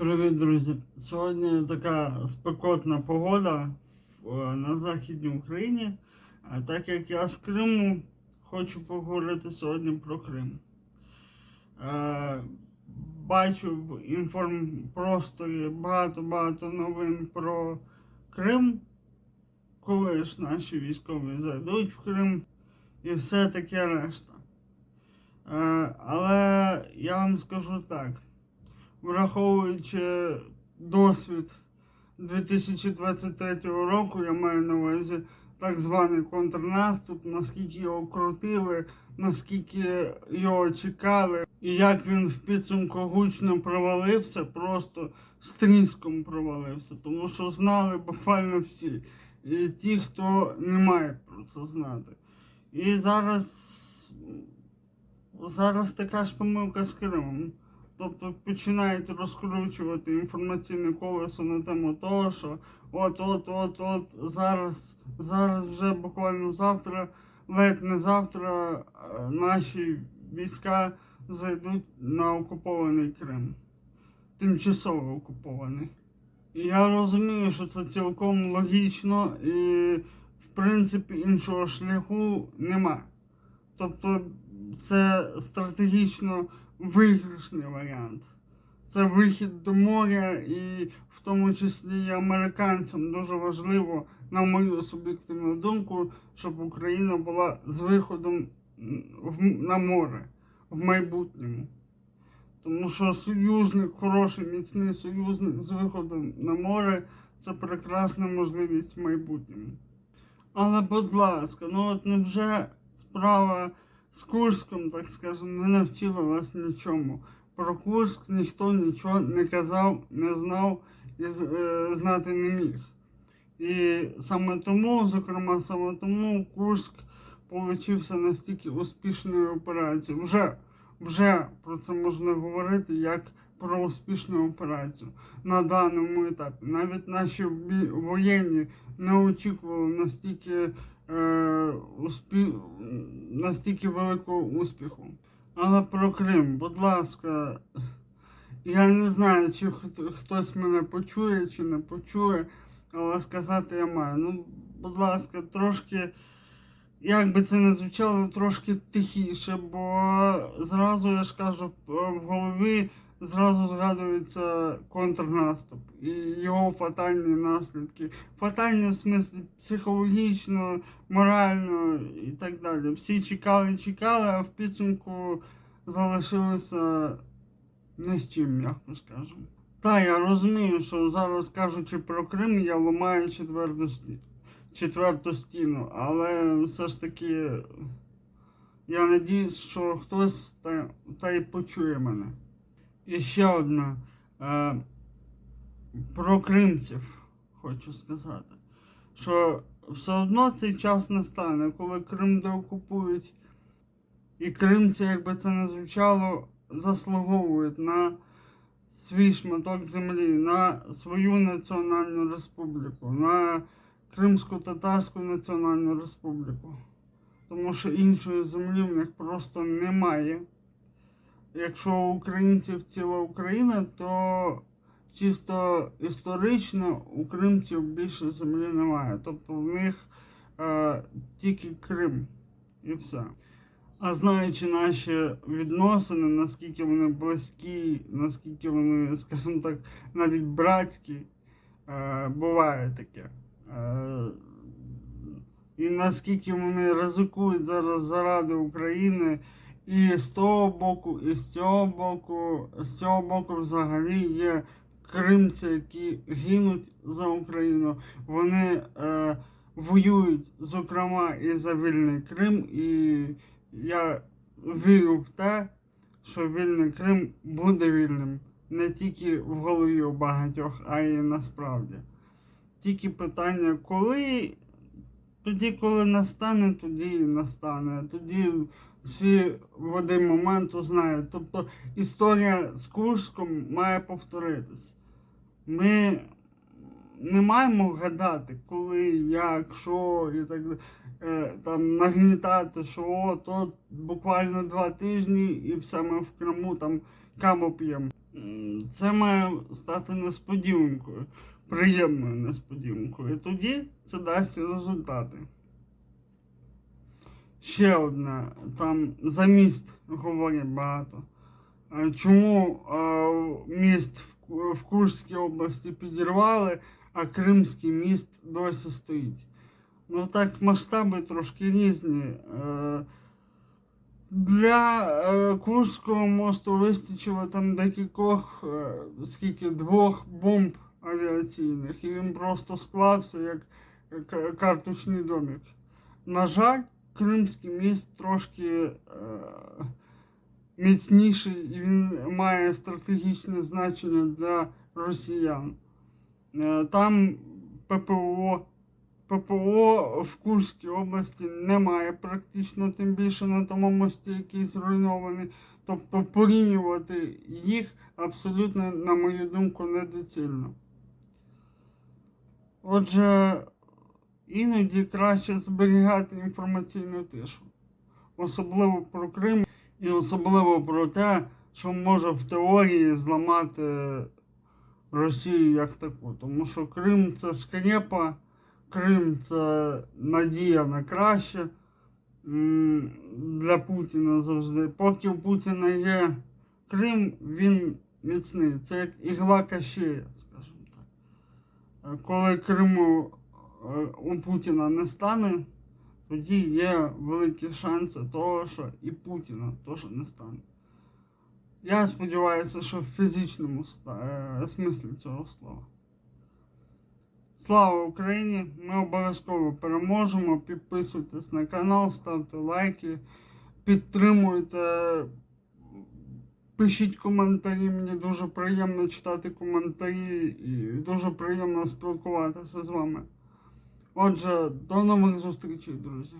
Привіт, друзі! Сьогодні така спекотна погода на Західній Україні. А Так як я з Криму, хочу поговорити сьогодні про Крим. Е, Бачу інформпросторі багато-багато новин про Крим, коли ж наші військові зайдуть в Крим і все таке решта. Е, Але я вам скажу так враховуючи досвід 2023 року, я маю на увазі так званий контрнаступ, наскільки його крутили, наскільки його чекали, і як він в підсумку гучно провалився, просто з провалився, тому що знали буквально всі. І ті, хто не має про це знати. І зараз, зараз така ж помилка з Кримом. Тобто починають розкручувати інформаційне колесо на тему того, що от, от, от, от, зараз, зараз вже буквально завтра, ледь не завтра, е, наші війська зайдуть на окупований Крим, тимчасово окупований. І я розумію, що це цілком логічно і, в принципі, іншого шляху нема. Тобто це стратегічно виграшний варіант. Це вихід до моря, і в тому числі і американцям дуже важливо, на мою суб'єктивну думку, щоб Україна була з виходом на море в майбутньому. Тому що союзник, хороший, міцний союзник з виходом на море це прекрасна можливість в майбутньому. Але, будь ласка, ну от невже справа з Курском, так скажемо, не навчила вас нічому. Про Курск ніхто нічого не казав, не знав і е, знати не міг. І саме тому, зокрема, саме тому Курск получився настільки успішною операцією. Вже, вже про це можна говорити як про успішну операцію на даному етапі. Навіть наші воєнні не очікували настільки е, успі... настільки великого успіху. Але про Крим, будь ласка, я не знаю, чи хтось мене почує, чи не почує, але сказати я маю. Ну, будь ласка, трошки, як би це не звучало, трошки тихіше, бо зразу я ж кажу, в голові зразу згадується контрнаступ і його фатальні наслідки. Фатальні в смислі психологічно, морально і так далі. Всі чекали, чекали, а в підсумку залишилися не з чим, м'яко скажемо. Та я розумію, що зараз кажучи про Крим, я ламаю четверту, четверту стіну, але все ж таки я надіюсь, що хтось та, та й почує мене. І ще одна. Е, про кримців хочу сказати, що все одно цей час настане, коли Крим деокупують, і кримці, якби це не звучало, заслуговують на свій шматок землі, на свою національну республіку, на Кримсько-Татарську національну республіку. Тому що іншої землі в них просто немає. Якщо українців ціла Україна, то чисто історично у кримців більше землі немає. Тобто в них е, тільки Крим і все. А знаючи наші відносини, наскільки вони близькі, наскільки вони, скажімо так, навіть братські, е, буває таке. Е, і наскільки вони ризикують зараз заради України, і з того боку, і з цього боку, з цього боку взагалі є кримці, які гинуть за Україну. Вони е, воюють, зокрема, і за вільний Крим. І я вірю в те, що вільний Крим буде вільним не тільки в голові у багатьох, а й насправді. Тільки питання, коли, тоді, коли настане, тоді і настане. Тоді всі в один момент узнають. Тобто історія з Курском має повторитись. Ми не маємо гадати, коли, як, що і так. Е, там нагнітати, що от, от буквально два тижні і все ми в Криму там каву п'ємо. це має стати несподіванкою, приємною несподіванкою. І тоді це дасть результати. Ще одне, там за міст говорять багато. Е, Чому е, міст в Курській області підірвали, а Кримський міст досі стоїть? Ну так, масштаби трошки різні. Е, Для Курського мосту вистачило там декількох, скільки двох бомб авіаційних, і він просто склався як карточний домик. На жаль, Кримський міст трошки е, міцніший і він має стратегічне значення для росіян. Е, Там ППО, ППО в Курській області немає практично, тим більше на тому мості, який зруйнований. Тобто порівнювати їх абсолютно, на мою думку, недоцільно. Отже, іноді краще зберігати інформаційну тишу. Особливо про Крим і особливо про те, що може в теорії зламати Росію як таку. Тому що Крим це скрепа, Крим це надія на краще для Путіна завжди. Поки у Путіна є Крим, він міцний. Це як ігла кащея, скажімо так. Коли Криму у Путіна не стане, тоді є великі шанси того, що і Путіна теж не стане. Я сподіваюся, що в фізичному е, смислі цього слова. Слава Україні! Ми обов'язково переможемо. Підписуйтесь на канал, ставте лайки, підтримуйте, пишіть коментарі. Мені дуже приємно читати коментарі і дуже приємно спілкуватися з вами. Отже, до нових зустрічей, друзі.